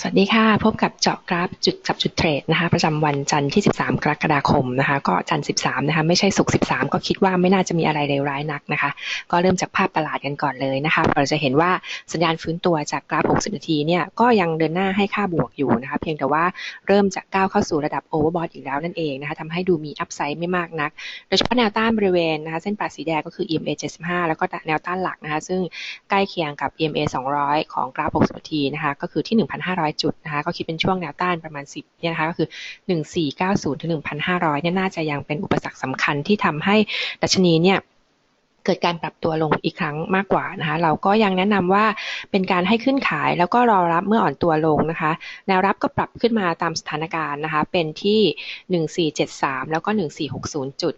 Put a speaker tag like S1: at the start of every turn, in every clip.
S1: สวัสดีค่ะ พบกับเจาะกราฟจุดจับจุดเทรดนะคะประจำวันจันทร์ที่ 13 กรกฎาคมนะคะก็จันทร์13นะคะไม่ใช่ศุกร์13 ก็คิดว่าไม่น่าจะมีอะไรเลวร้ายนักนะคะ ก็เริ่มจากภาพตลาดกันก่อนเลยนะคะเราจะเห็นว่าสัญญาณฟื้นตัวจากกราฟ 60 นาทีเนี่ยก็ยังเดินหน้าให้ค่าบวกอยู่นะคะเพียงแต่ว่าเริ่มจากก้าวเข้าสู่ระดับโอเวอร์บอทอีกแล้วนั่นเองนะคะทำให้ดูมีอัพไซด์ไม่มากนัก โดยเฉพาะแนวต้านบริเวณนะคะเส้นปลาสีแดงก็คือ EMA 75 แล้วก็แนวต้านหลักนะคะซึ่งใกล้เคียงกับ EMA 200 ของกราฟ 60 นาทีนะคะก็คือที่ 1,500จุดนะคะ ก็คิดเป็นช่วงแนวต้านประมาณ 10เนี่ยนะคะก็คือ 1490 ถึง 1,500 เนี่ยน่าจะยังเป็นอุปสรรคสำคัญที่ทำให้ดัชนีเนี่ยเกิดการปรับตัวลงอีกครั้งมากกว่านะคะเราก็ยังแนะนำว่าเป็นการให้ขึ้นขายแล้วก็รอรับเมื่ออ่อนตัวลงนะคะ แนวรับก็ปรับขึ้นมาตามสถานการณ์นะคะ เป็นที่ 1473 แล้วก็ 1460 จุด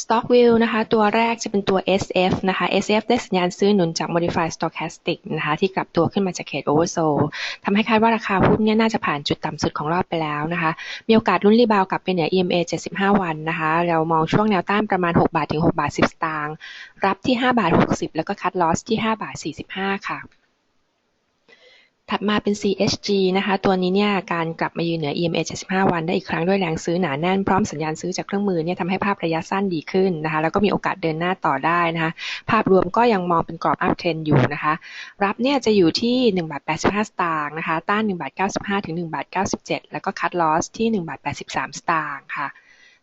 S1: Stock View นะคะ ตัวแรกจะเป็นตัว SF นะคะ SF ได้สัญญาณซื้อหนุนจาก Modified Stochastic นะคะ ที่กลับตัวขึ้นมาจากเขต Oversold ทำให้คาดว่าราคาหุ้นเนี่ยน่าจะผ่านจุดต่ำสุดของรอบไปแล้วนะคะ มีโอกาสลุ้นรีบาวกลับไปเหนือ EMA 75 วันนะคะ เรามองช่วงแนวต้านประมาณ 6 บาทถึง 6 บาท 10 สตางค์ รับที่ 5 บาท 60 แล้วก็คัดลอสที่ 5 บาท 45 ค่ะ ถัดมาเป็น CHG นะคะ ตัวนี้เนี่ยการกลับมายืนเหนือ EMA 75 วัน ได้อีกครั้งด้วยแรงซื้อหนาแน่นพร้อมสัญญาณซื้อจากเครื่องมือเนี่ยทำให้ภาพระยะสั้นดีขึ้นนะคะ แล้วก็มีโอกาสเดินหน้าต่อได้นะคะ ภาพรวมก็ยังมองเป็นกรอบอัพเทรนอยู่นะคะ รับเนี่ยจะอยู่ที่1บาท85 สตางค์นะคะ ต้าน1บาท95 ถึง1บาท97 แล้วก็คัดลอสที่1บาท83 สตางค์ค่ะ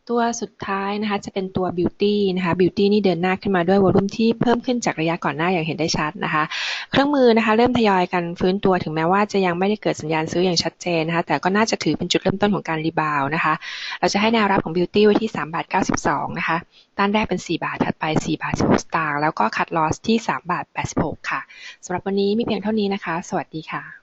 S1: ตัวสุดท้ายนะคะจะเป็นตัว Beauty นะคะ Beauty นี่เดินหน้าขึ้นมาด้วยวอลุ่มที่เพิ่มขึ้นจากระยะก่อนหน้าอย่างเห็นได้ชัดนะคะ เครื่องมือนะคะเริ่มทยอยกันฟื้นตัวถึงแม้ว่าจะยังไม่ได้เกิดสัญญาณซื้ออย่างชัดเจนนะคะแต่ก็น่าจะถือเป็นจุดเริ่มต้นของการรีบาวนะคะ เราจะให้แนวรับของ Beauty ไว้ที่3บาท92 นะคะ ต้านแรกเป็น 4 บาท ถัดไป 4 บาท 16 สตางค์แล้วก็คัดลอสที่ 3 บาท 86 ค่ะสำหรับวันนี้มีเพียงเท่านี้นะคะ สวัสดีค่ะ